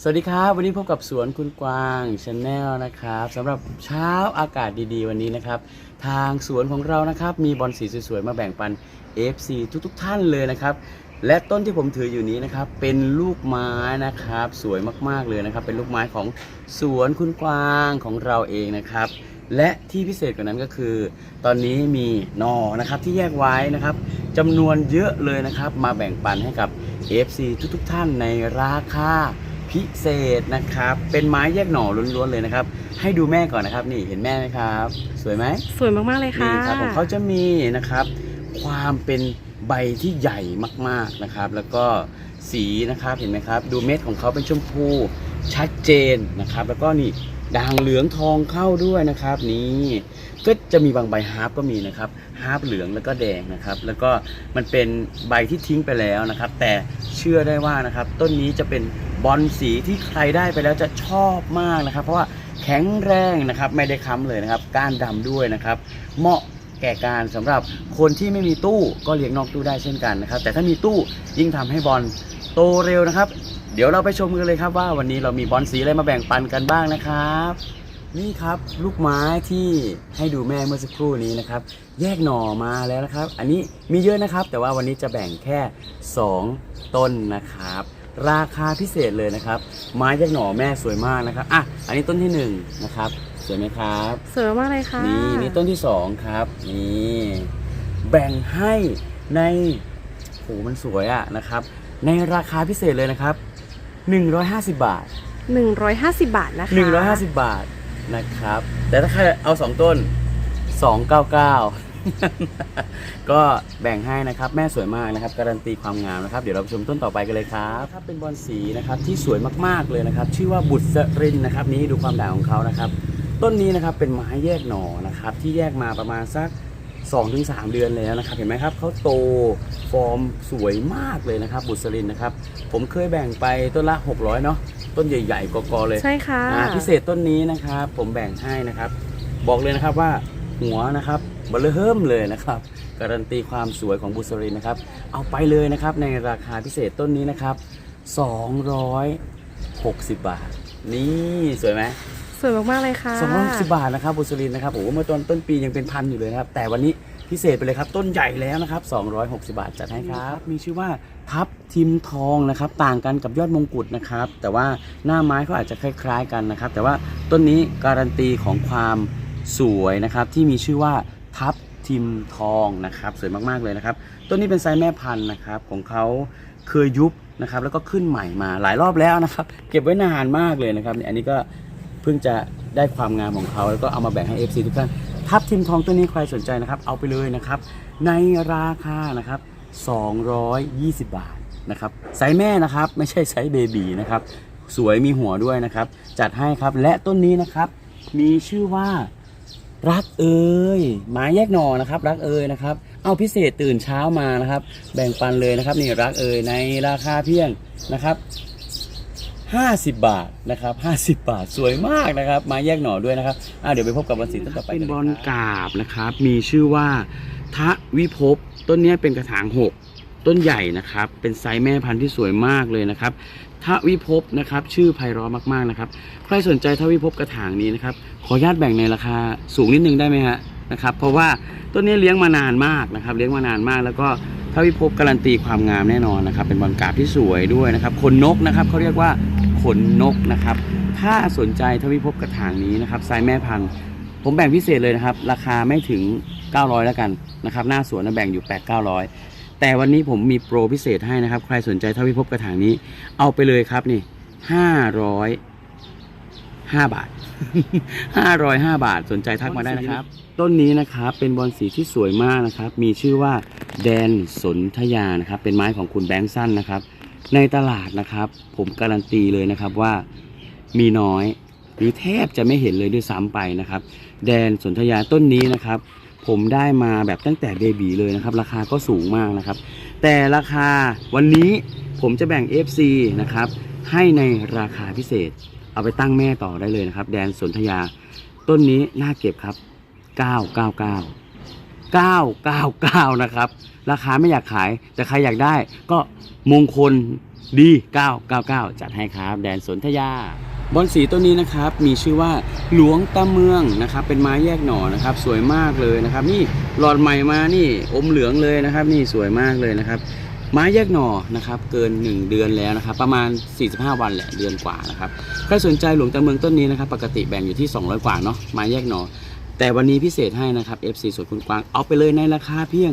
สวัสดีครับ วันนี้พบกับสวนคุณกวางชาแนลนะครับสำหรับเช้าอากาศดีๆ วันนี้นะครับ ทางสวนของเรานะครับ มีบอลสีสวยๆ มาแบ่งปัน FC ทุกๆ ท่านเลยนะครับ และต้นที่ผมถืออยู่นี้นะครับ เป็นลูกไม้นะครับ สวยมากๆเลยนะครับ เป็นลูกไม้ของสวนคุณกวางของเราเองนะครับ และที่พิเศษกว่านั้นก็คือ ตอนนี้มีหนอนะครับที่แยกไว้นะครับจำนวนเยอะเลยนะครับ มาแบ่งปันให้กับ FC ทุกๆ ท่านในราคา พิเศษนะครับ เป็นไม้แยกหน่อล้วนๆเลยนะครับ ให้ดูแม่ก่อนนะครับ นี่เห็นแม่ไหมครับ สวยไหมสวยมากๆเลยค่ะนี่ครับของเขาจะมีนะครับ ความเป็นใบที่ใหญ่มากๆนะครับ แล้วก็สีนะครับเห็นไหมครับ ดูเม็ดของเขาเป็นชมพูชัดเจนนะครับ แล้วก็นี่ ด่างเหลืองทองเข้าด้วยนะครับนี่ก็จะมีบางใบฮาร์ปก็มีนะครับฮาร์ปเหลืองแล้วก็แดงนะครับ แล้วก็มันเป็นใบที่ทิ้งไปแล้วนะครับ แต่เชื่อได้ว่านะครับ ต้นนี้จะเป็นบอลสีที่ใครได้ไปแล้วจะชอบมากนะครับ เพราะว่าแข็งแรงนะครับไม่ได้ค้ำเลยนะครับ ก้านดำด้วยนะครับ เหมาะแก่การสำหรับคนที่ไม่มีตู้ก็เลี้ยงนอกตู้ได้เช่นกันนะครับ แต่ถ้ามีตู้ยิ่งทำให้บอลโตเร็วนะครับ เดี๋ยวเราไปชมกันเลยครับว่าวันนี้เรามีบอลสีอะไรมาแบ่งปันกันบ้างนะครับ นี่ครับลูกไม้ที่ให้ดูแม่เมื่อสักครู่นี้นะครับ แยกหน่อมาแล้วนะครับ อันนี้มีเยอะนะครับ แต่ว่าวันนี้จะแบ่งแค่ 2 ต้นนะครับ ราคาพิเศษเลยนะครับ ไม้แยกหน่อแม่สวยมากนะครับอะอันนี้ต้นที่หนึ่งนะครับสวยไหมครับสวยมากๆเลยค่ะนี่นี่ต้นที่สองครับนี่แบ่งให้ในโหมันสวยอะนะครับในราคาพิเศษเลยนะครับ 150 บาท 150 บาทนะคะ150 บาทนะครับ แต่ถ้าใครเอา 2 ต้น 299 ก็แบ่งให้นะครับ แม่สวยมากนะครับ การันตีความงามนะครับ เดี๋ยวเราไปชมต้นต่อไปกันเลยครับครับเป็นบอลสีนะครับที่สวยมากๆเลยนะครับ ชื่อว่าบุตรสรินนะครับ นี่ดูความด่างของเขานะครับ ต้นนี้นะครับเป็นไม้แยกหน่อนะครับ ที่แยกมาประมาณสัก 2-3 เดือนแล้วนะครับ เห็นไหมครับเขาโตฟอร์มสวยมากเลยนะครับ บุษรินนะครับ ผมเคยแบ่งไปต้นละ 600 เนาะต้นใหญ่ๆกอๆเลยใช่ค่ะอ่าพิเศษต้นนี้นะครับ ผมแบ่งให้นะครับ บอกเลยนะครับว่าหัวนะครับเบลเฮิมเลยนะครับ การันตีความสวยของบุษรินนะครับ เอาไปเลยนะครับในราคาพิเศษต้นนี้นะครับ 260 บาท นี่สวยไหมส วยมากๆเลยค่ะสองร้อยสิบบาทนะครับบุษรินนะครับโอ้โหเมื่อต้นต้นปียังเป็นพันอยู่เลยนะครับ แต่วันนี้พิเศษไปเลยครับ ต้นใหญ่แล้วนะครับ260 บาทจัดให้ครับ มีชื่อว่าทับทิมทองนะครับ ต่างกันกับยอดมงกุฎนะครับ แต่ว่าหน้าไม้เขาอาจจะคล้าย ๆ กันนะครับ แต่ว่าต้นนี้การันตีของความสวยนะครับที่มีชื่อว่าทับทิมทองนะครับ สวยมากๆเลยนะครับต้นนี้เป็นไซส์แม่พันธุ์นะครับของเขาเคยยุบนะครับแล้วก็ขึ้นใหม่มาหลายรอบแล้วนะครับ เก็บไว้นานมากเลยนะครับอันนี้ก็ เพิ่งจะได้ความงามของเขา แล้วก็เอามาแบ่งให้ FC ทุกท่านทับทิมทองตัวนี้ใครสนใจนะครับ เอาไปเลยนะครับ ในราคานะครับ 220 บาทนะครับไซส์แม่นะครับไม่ใช่ไซส์เบบีนะครับ สวยมีหัวด้วยนะครับ จัดให้ครับและต้นนี้นะครับ มีชื่อว่ารักเอ่ยไม้แยกหน่อนะครับ รักเอ่ยนะครับ เอาพิเศษตื่นเช้ามานะครับ แบ่งปันเลยนะครับนี่รักเอ่ยในราคาเพียงนะครับ 50 บาทนะครับ50 บาทสวยมากนะครับ มาแยกหน่อด้วยนะครับอะเดี๋ยวไปพบกับบอลสีต้นต่อไปเป็นบอลกาบนะครับ มีชื่อว่าทะวิภพต้นนี้เป็นกระถาง 6 ต้นใหญ่นะครับ เป็นไซส์แม่พันธุ์ที่สวยมากเลยนะครับทวิภพนะครับ ชื่อไพเราะมากๆนะครับ ใครสนใจทวิภพกระถางนี้นะครับ ขออนุญาตแบ่งในราคาสูงนิดนึงได้ไหมฮะนะครับ เพราะว่าต้นนี้เลี้ยงมานานมากนะครับ เลี้ยงมานานมากแล้วก็ทวิภพการันตีความงามแน่นอนนะครับ เป็นบอลกราบที่สวยด้วยนะครับขนนกนะครับเขาเรียกว่า ขนนกนะครับ ถ้าสนใจทวิภพกระถางนี้นะครับไซส์แม่พันธุ์ผมแบ่งพิเศษเลยนะครับ ราคาไม่ถึง 900 แล้วกันนะครับหน้าสวนนะแบ่งอยู่ 8 900 แต่วันนี้ผมมีโปรพิเศษให้นะครับ ใครสนใจทวิภพกระถางนี้ เอาไปเลยครับนี่ 500 5 บาท 505 บาทสนใจทักมาได้นะครับ ต้นนี้นะครับเป็นบอลสีที่สวยมากนะครับ มีชื่อว่าแดนสนธยานะครับ เป็นไม้ของคุณแบงค์สั้นนะครับ ในตลาดนะครับ ผมการันตีเลยนะครับว่ามีน้อยหรือแทบจะไม่เห็นเลยด้วยซ้ำไปนะครับ แดนสนธยาต้นนี้นะครับ ผมได้มาแบบตั้งแต่เบบีเลยนะครับ ราคาก็สูงมากนะครับ แต่ราคาวันนี้ผมจะแบ่ง FC นะครับ ให้ในราคาพิเศษ เอาไปตั้งแม่ต่อได้เลยนะครับ แดนสนธยาต้นนี้น่าเก็บครับ 999 999 นะครับ ราคาไม่อยากขาย แต่ใครอยากได้ ก็มงคลดี 999 จัดให้ครับ แดนสนธยา บอนสีต้นนี้นะครับ มีชื่อว่าหลวงตาเมืองนะครับ เป็นไม้แยกหน่อนะครับ สวยมากเลยนะครับ นี่หลอดใหม่มานี่อมเหลืองเลยนะครับ นี่สวยมากเลยนะครับ ไม้แยกหน่อนะครับ เกิน 1 เดือนแล้วนะครับ ประมาณ 45 วันแหละเดือนกว่านะครับใครสนใจหลวงตาเมืองต้นนี้นะครับ ปกติแบ่งอยู่ที่ 200 กว่าเนาะไม้แยกหน่อ แต่วันนี้พิเศษให้นะครับ FC สวนคุณกวางเอาไปเลยในราคาเพียง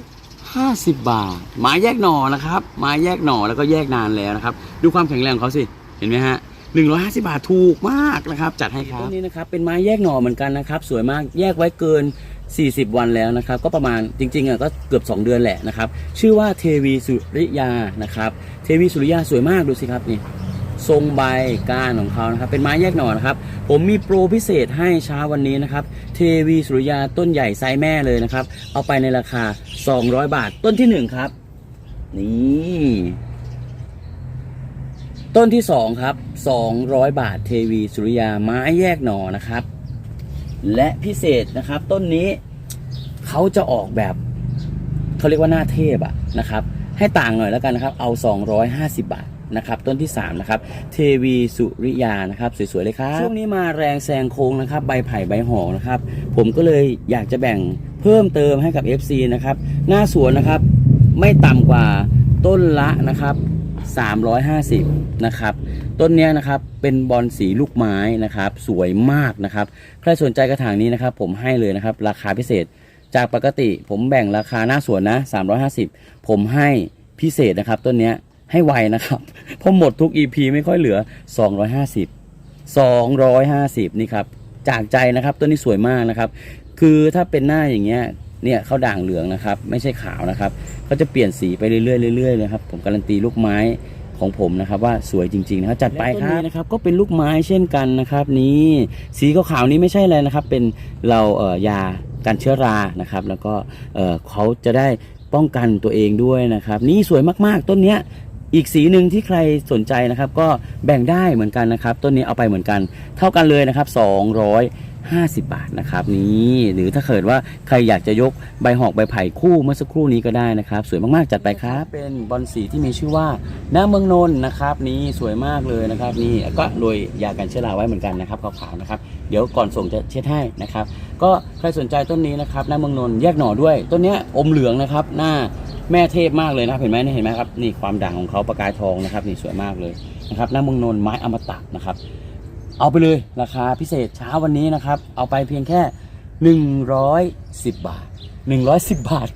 150 บาทไม้แยกหน่อนะครับไม้แยกหน่อแล้วก็แยกนานแล้วนะครับ ดูความแข็งแรงของเขาสิเห็นไหมฮะ150 บาทถูกมากนะครับ จัดให้ครับต้นนี้นะครับเป็นไม้แยกหน่อเหมือนกันนะครับ สวยมากแยกไว้เกิน 40 วันแล้วนะครับ ก็ประมาณจริงๆอะก็เกือบ 2 เดือนแหละนะครับ ชื่อว่าเทวีสุริยานะครับ เทวีสุริยาสวยมากดูสิครับนี่ ทรงใบก้านของเขานะครับเป็นไม้แยกหน่อนะครับ ผมมีโปรพิเศษให้เช้าวันนี้นะครับเทวีสุริยาต้นใหญ่ไซส์แม่เลยนะครับ เอาไปในราคา 200 บาทต้นที่หนึ่งครับ นี่ต้นที่สองครับ 200 บาทเทวีสุริยาไม้แยกหน่อนะครับ และพิเศษนะครับ ต้นนี้เขาจะออกแบบเขาเรียกว่าหน้าเทพอะนะครับ ให้ต่างหน่อยแล้วกันนะครับ เอา 250 บาท นะครับต้นที่3นะครับเทวีสุริยานะครับสวยๆเลยครับช่วงนี้มาแรงแซงโค้งนะครับใบไผ่ใบหอกนะครับผมก็เลยอยากจะแบ่งเพิ่มเติมให้กับ FC นะครับหน้าสวนนะครับไม่ต่ำกว่าต้นละนะครับ350นะครับต้นนี้นะครับเป็นบอลสีลูกไม้นะครับสวยมากนะครับใครสนใจกระถางนี้นะครับผมให้เลยนะครับราคาพิเศษ จากปกติผมแบ่งราคาหน้าสวนนะ350 ผมให้พิเศษนะครับต้นนี้ ให้ไวนะครับเพราะหมดทุก EP ไม่ค่อยเหลือ 250 250 นี่ครับ จากใจนะครับต้นนี้สวยมากนะครับ คือถ้าเป็นหน้าอย่างเงี้ยเนี่ยเขาด่างเหลืองนะครับ ไม่ใช่ขาวนะครับเขาจะเปลี่ยนสีไปเรื่อยๆเรื่อยๆนะครับผมการันตีลูกไม้ของผมนะครับว่าสวยจริงๆนะครับจัดไปครับนะครับ ก็เป็นลูกไม้เช่นกันนะครับ นี่สีขาวๆนี้ไม่ใช่อะไรนะครับ เป็นเราเอ่อยากันเชื้อรานะครับ แล้วก็เอ่อเขาจะได้ป้องกันตัวเองด้วยนะครับ นี่สวยมากๆต้นเนี้ย อีกสีหนึ่งที่ใครสนใจนะครับก็แบ่งได้เหมือนกันนะครับ ต้นนี้เอาไปเหมือนกัน เท่ากันเลยนะครับ 250 บาทนะครับนี่หรือถ้าเกิดว่าใครอยากจะยกใบหอกใบไผ่คู่เมื่อสักครู่นี้ก็ได้นะครับ สวยมากๆจัดไปครับ เป็นบอลสีที่มีชื่อว่าหน้าเมืองนนท์นะครับ นี่สวยมากเลยนะครับ นี่ก็โรยยากันเชื้อราไว้เหมือนกันนะครับขาวๆนะครับเดี๋ยวก่อนส่งจะเช็ดให้นะครับ ก็ใครสนใจต้นนี้นะครับหน้าเมืองนนท์แยกหน่อด้วย ต้นนี้อมเหลืองนะครับหน้า แม่เทพมากเลยนะเห็นไหมนี่เห็นไหมครับนี่ความด่างของเขาประกายทองนะครับนี่สวยมากเลยนะครับหน้าเมืองนนท์ไม้อมตะนะครับ เอาไปเลยราคาพิเศษเช้าวันนี้นะครับ เอาไปเพียงแค่ 110 บาท 110 บาท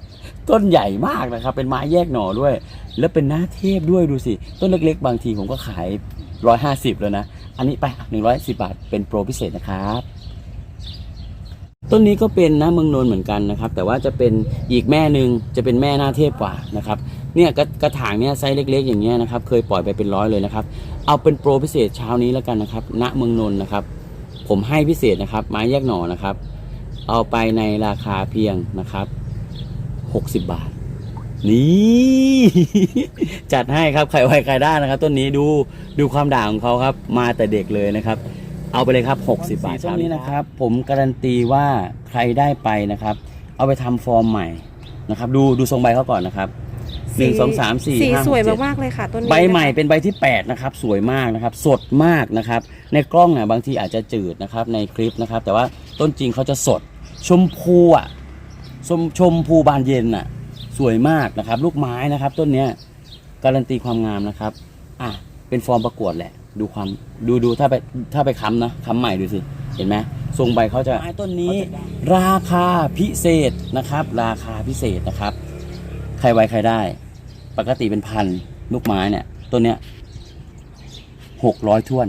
ต้นใหญ่มากนะครับ เป็นไม้แยกหน่อด้วย แล้วเป็นหน้าเทพด้วยดูสิ ต้นเล็กๆ บางทีผมก็ขาย 150 แล้วนะ อันนี้ไป 110 บาท เป็นโปรพิเศษนะครับ ต้นนี้ก็เป็นนะเมืองนนเหมือนกันนะครับ แต่ว่าจะเป็นอีกแม่หนึ่งจะเป็นแม่หน้าเทพกว่านะครับเนี่ยกระกระถางเนี่ยไซส์เล็ก ๆ อย่างเงี้ยนะครับ เคยปล่อยไปเป็นร้อยเลยนะครับ เอาเป็นโปรพิเศษเช้านี้แล้วกันนะครับณเมืองนนนะครับ ผมให้พิเศษนะครับ ไม้แยกหน่อนะครับ เอาไปในราคาเพียงนะครับ60 บาท นี่ จัดให้ครับใครไว้ใครได้นะครับ ต้นนี้ดูดูความด่างของเขาครับ มาแต่เด็กเลยนะครับ เอาไปเลยครับ60 บาทต้นนี้นะครับ ผมการันตีว่าใครได้ไปนะครับ เอาไปทำฟอร์มใหม่นะครับ ดูดูทรงใบเขาก่อนนะครับหนึ่งสองสามสี่สีห้าหสกวยเจ็ด มากๆเลยค่ะต้นนี้ใบใหม่นะคะเป็นใบที่ 8 นะครับ สวยมากนะครับ สดมากนะครับ ในกล้องเนี่ยบางทีอาจจะจืดนะครับในคลิปนะครับ แต่ว่าต้นจริงเขาจะสด ชมพูอะชมชมพูบานเย็นอะ สวยมากนะครับ ลูกไม้นะครับ ต้นเนี้ยการันตีความงามนะครับ อะเป็นฟอร์มประกวดแหละ ดูความดูดูถ้าไปถ้าไปค้ำนะค้ำใหม่ดูสิ เห็นไหมทรงใบเขาจะไม้ต้นนี้ ราคาพิเศษนะครับ ราคาพิเศษนะครับ ใครไว้ใครได้ ปกติเป็นพันลูกไม้เนี่ยต้นเนี้ยหกร้อยท่วน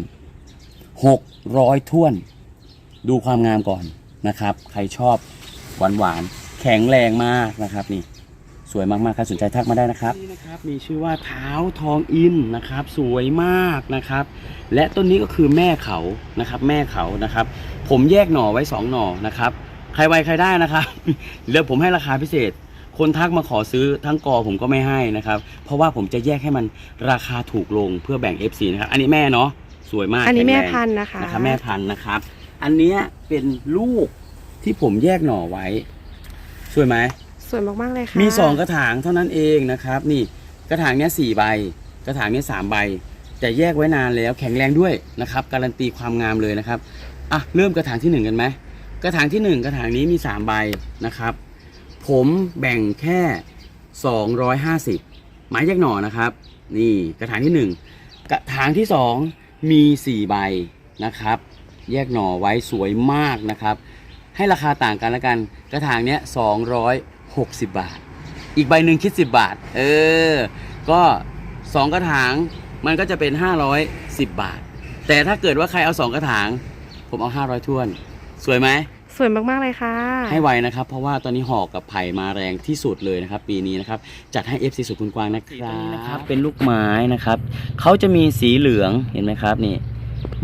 หกร้อยท่วน ดูความงามก่อนนะครับ ใครชอบหวานหวานๆแข็งแรงมากนะครับนี่ สวยมากๆใครสนใจทักมาได้นะครับนี่นะครับ มีชื่อว่าเท้าทองอินนะครับ สวยมากนะครับ และต้นนี้ก็คือแม่เขานะครับ แม่เขานะครับ ผมแยกหน่อไว้สองหน่อนะครับ ใครไวใครได้นะครับเดี๋ยวผมให้ราคาพิเศษ คนทักมาขอซื้อทั้งกอผมก็ไม่ให้นะครับ เพราะว่าผมจะแยกให้มันราคาถูกลงเพื่อแบ่ง FC นะครับ อันนี้แม่เนาะสวยมากอันนี้แม่ข็งรงพันธุ์นะคะนะครับแม่พันธุ์นะครับ อันเนี้ยเป็นลูกที่ผมแยกหน่อไว้ สวยไหมส วยมากๆเลยค่ะมีสองกระถางเท่านั้นเองนะครับ นี่กระถางเนี้ยสี่ใบ กระถางเนี้ยสามใบ แต่แยกไว้นานแล้วแข็งแรงด้วยนะครับ การันตีความงามเลยนะครับอะเริ่มกระถางที่หนึ่งกันไหมกระถางที่หนึ่งกระถางนี้มีสามใบนะครับ ผมแบ่งแค่250ไม้แยกหน่อนะครับ นี่กระถางที่หนึ่งกระถางที่สองมีสี่ใบนะครับ แยกหน่อไว้สวยมากนะครับให้ราคาต่างกันแล้วกัน กระถางเนี้สองร้อย 260 บาท อีกใบหนึ่งคิด 10 บาท เออ ก็ 2 กระถางมันก็จะเป็น 510 บาท แต่ถ้าเกิดว่าใครเอา 2 กระถาง ผมเอา 500ท้วน สวยไหม สวยมาก ๆ เลยค่ะ ให้ไวนะครับ เพราะว่าตอนนี้หอกกับไผ่มาแรงที่สุดเลยนะครับ ปีนี้นะครับ จัดให้ FC สุดคุณกวางนะครับนะครับเป็นลูกไม้นะครับ เขาจะมีสีเหลืองเห็นไหมครับนี่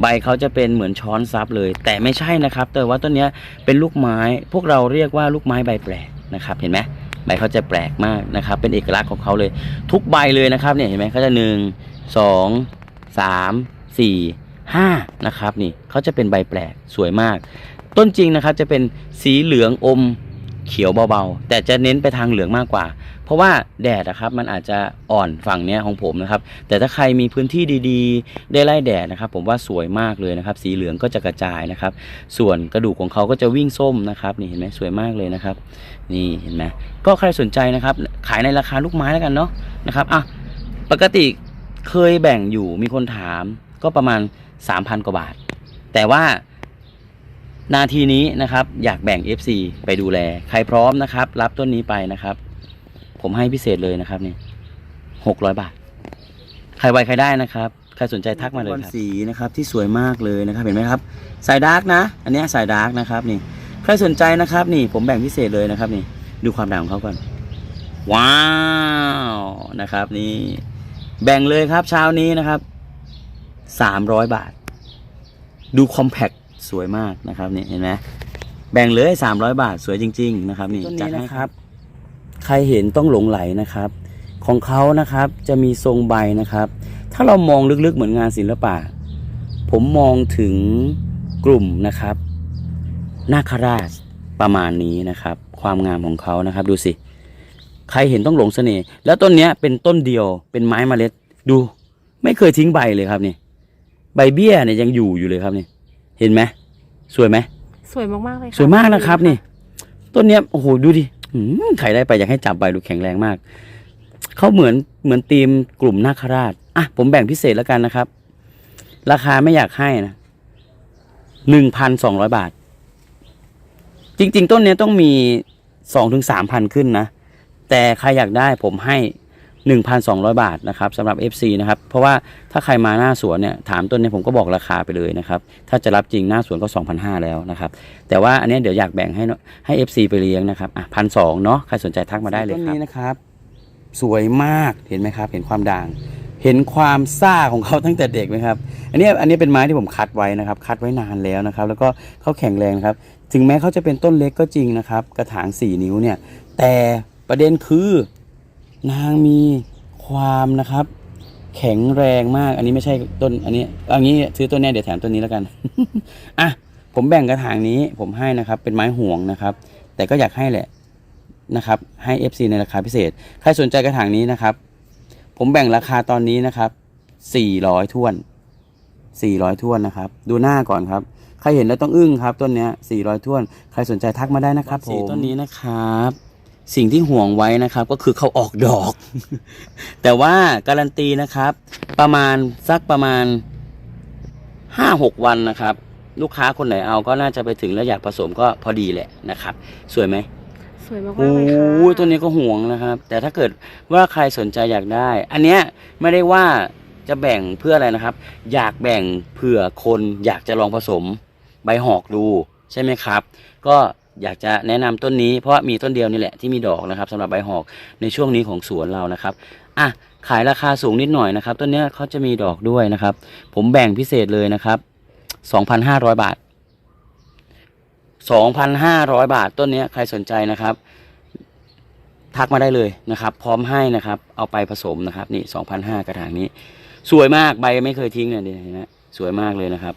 ใบเขาจะเป็นเหมือนช้อนซับเลย แต่ไม่ใช่นะครับ แต่ว่าต้นเนี้ยเป็นลูกไม้ พวกเราเรียกว่าลูกไม้ใบแปลก นะครับ เห็นไหมใบเขาจะแปลกมากนะครับ เป็นเอกลักษณ์ของเขาเลย ทุกใบเลยนะครับเนี่ยเห็นไหมเขาจะหนึ่งสองสามสี่ห้านะครับนี่เขาจะเป็นใบแปลกสวยมาก ต้นจริงนะครับจะเป็นสีเหลืองอมเขียวเบาๆ แต่จะเน้นไปทางเหลืองมากกว่า เพราะว่าแดดนะครับมันอาจจะอ่อนฝั่งเนี้ยของผมนะครับ แต่ถ้าใครมีพื้นที่ดีๆ ได้ไล่แดดนะครับ ผมว่าสวยมากเลยนะครับ สีเหลืองก็จะกระจายนะครับ ส่วนกระดูกของเขาก็จะวิ่งส้มนะครับ นี่เห็นไหมสวยมากเลยนะครับ นี่เห็นไหมก็ใครสนใจนะครับ ขายในราคาลูกไม้แล้วกันเนาะนะครับอะปกติเคยแบ่งอยู่มีคนถามก็ประมาณ 3,000 กว่าบาท แต่ว่านาทีนี้นะครับ อยากแบ่ง FC ไปดูแล ใครพร้อมนะครับ รับต้นนี้ไปนะครับ ผมให้พิเศษเลยนะครับนี่หกร้อยบาท ใครไวใครได้นะครับ ใครสนใจทักมาเลยครับ สีนะครับที่สวยมากเลยนะครับเห็นไหมครับสายดาร์กนะ อันเนี้ยสายดาร์กนะครับนี่ใครสนใจนะครับ นี่ผมแบ่งพิเศษเลยนะครับนี่ดูความด่างของเขาก่อนว้าวนะครับ นี่แบ่งเลยครับเช้านี้นะครับสามร้อยบาท ดูคอมแพคสวยมากนะครับนี่เห็นไหมแบ่งเลย300บาทสวยจริง ๆ นะครับ นี่จัดให้ครับ ใครเห็นต้องหลงไหลนะครับ ของเขานะครับจะมีทรงใบนะครับ ถ้าเรามองลึกๆเหมือนงานศิลปะ ผมมองถึงกลุ่มนะครับนาคราชประมาณนี้นะครับ ความงามของเขานะครับ ดูสิใครเห็นต้องหลงเสน่ห์แล้วต้นเนี้ยเป็นต้นเดียวเป็นไม้เมล็ดดู ไม่เคยทิ้งใบเลยครับนี่ใบเบี้ยเนี่ยยังอยู่อยู่เลยครับนี่เห็นไหมสวยไหมสวยมากๆเลยค่ะสวยมากนะครับนี่ ต้นเนี้ยโอ้โหดูดิหืม ใครได้ไปอยากให้จับใบดูแข็งแรงมาก เขาเหมือนเหมือนทีมกลุ่มนาคราช อะ ผมแบ่งพิเศษแล้วกันนะครับ ราคาไม่อยากให้นะหนึ่งพันสองร้อยบาท จริง ๆ ต้นนี้ต้องมีสองถึงสามพันขึ้นนะ แต่ใครอยากได้ผมให้ 1,200 บาทนะครับสำหรับ FC นะครับ เพราะว่าถ้าใครมาหน้าสวนเนี่ยถามต้นเนี่ยผมก็บอกราคาไปเลยนะครับ ถ้าจะรับจริงหน้าสวนก็ 2,500 แล้วนะครับ แต่ว่าอันนี้เดี๋ยวอยากแบ่งให้ให้ FC ไปเลี้ยงนะครับอะพันสองเนาะใครสนใจทักมาได้เลยครับต้นนี้นะครับ สวยมากเห็นไหมครับ เห็นความด่าง เห็นความซ่าของเขาตั้งแต่เด็กไหมครับ อันนี้อันนี้เป็นไม้ที่ผมคัดไว้นะครับ คัดไว้นานแล้วนะครับ แล้วก็เขาแข็งแรงครับ ถึงแม้เขาจะเป็นต้นเล็กก็จริงนะครับ กระถาง 4 นิ้วเนี่ย แต่ประเด็นคือ นางมีความนะครับ แข็งแรงมาก อันนี้ไม่ใช่ต้น อันนี้อันนี้ซื้อต้นนี้เดี๋ยวแถมต้นนี้แล้วกัน อะผมแบ่งกระถางนี้ผมให้นะครับ เป็นไม้ห่วงนะครับ แต่ก็อยากให้แหละนะครับ ให้ FC ในราคาพิเศษ ใครสนใจกระถางนี้นะครับ ผมแบ่งราคาตอนนี้นะครับ400ท้วน400ท้วนนะครับ ดูหน้าก่อนครับ ใครเห็นแล้วต้องอึ้งครับต้นเนี้ย400ท้วน ใครสนใจทักมาได้นะครับผมต้นนี้นะครับ สิ่งที่ห่วงไว้นะครับก็คือเขาออกดอก แต่ว่าการันตีนะครับ ประมาณสักประมาณ5-6วันนะครับ ลูกค้าคนไหนเอาก็น่าจะไปถึงแล้วอยากผสมก็พอดีแหละนะครับ สวยไหมสวยมากๆโอ้เลยค่ะยตัวนี้ก็ห่วงนะครับ แต่ถ้าเกิดว่าใครสนใจอยากได้ อันเนี้ยไม่ได้ว่าจะแบ่งเพื่ออะไรนะครับ อยากแบ่งเผื่อคนอยากจะลองผสมใบหอกดูใช่ไหมครับ ก็ อยากจะแนะนำต้นนี้เพราะมีต้นเดียวนี่แหละที่มีดอกนะครับสำหรับใบหอกในช่วงนี้ของสวนเรานะครับอะขายราคาสูงนิดหน่อยนะครับต้นเนี้ยเขาจะมีดอกด้วยนะครับ ผมแบ่งพิเศษเลยนะครับ 2,500 บาท 2,500 บาทต้นเนี้ยใครสนใจนะครับ ทักมาได้เลยนะครับ พร้อมให้นะครับ เอาไปผสมนะครับ นี่2,500กระถางนี้ สวยมากใบไม่เคยทิ้งเลยนไหมสวยมากเลยนะครับ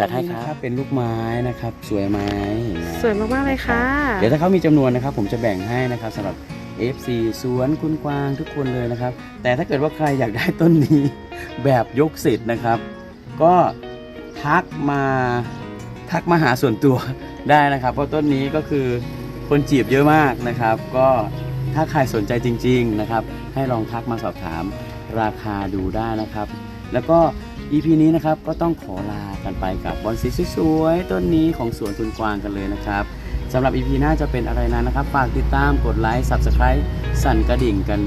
จัดให้ครับ เป็นลูกไม้นะครับ สวยไหมสวยมากๆเลยค่ะ เดี๋ยวถ้าเขามีจำนวนนะครับ ผมจะแบ่งให้นะครับสำหรับ FC สวนคุณกวางทุกคนเลยนะครับ แต่ถ้าเกิดว่าใครอยากได้ต้นนี้ แบบยกสิทธิ์นะครับ ก็ทักมาทักมาหาส่วนตัวได้นะครับ เพราะต้นนี้ก็คือคนจีบเยอะมากนะครับ ก็ถ้าใครสนใจจริง ๆนะครับ ให้ลองทักมาสอบถามราคาดูได้นะครับ แล้วก็ EP นี้นะครับก็ต้องขอลากันไปกับบอลสีสวยๆต้นนี้ของสวนทุนกวางกันเลยนะครับสำหรับ EP หน้าจะเป็นอะไรนั้นนะครับฝากติดตามกดไลค์ Subscribe สั่นกระดิ่งกัน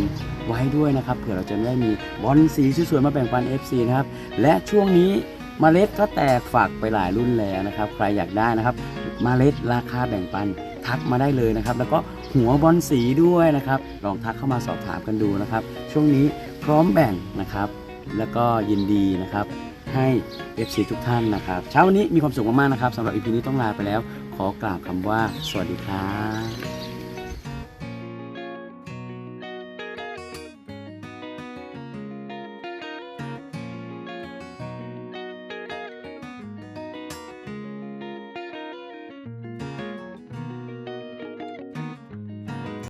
ไว้ด้วยนะครับเผื่อเราจะได้มีบอลสีสวยๆมาแบ่งปัน FC นะครับและช่วงนี้เมล็ดก็แตกฝักไปหลายรุ่นแล้วนะครับ ใครอยากได้นะครับเมล็ดราคาแบ่งปันทักมาได้เลยนะครับ แล้วก็หัวบอลสีด้วยนะครับ ลองทักเข้ามาสอบถามกันดูนะครับ ช่วงนี้พร้อมแบ่งนะครับ แล้วก็ยินดีนะครับให้ FC ทุกท่านนะครับ เช้าวันนี้มีความสุขมากๆนะครับสำหรับ EP นี้ต้องลาไปแล้ว ขอกล่าวคำว่า สวัสดีครับ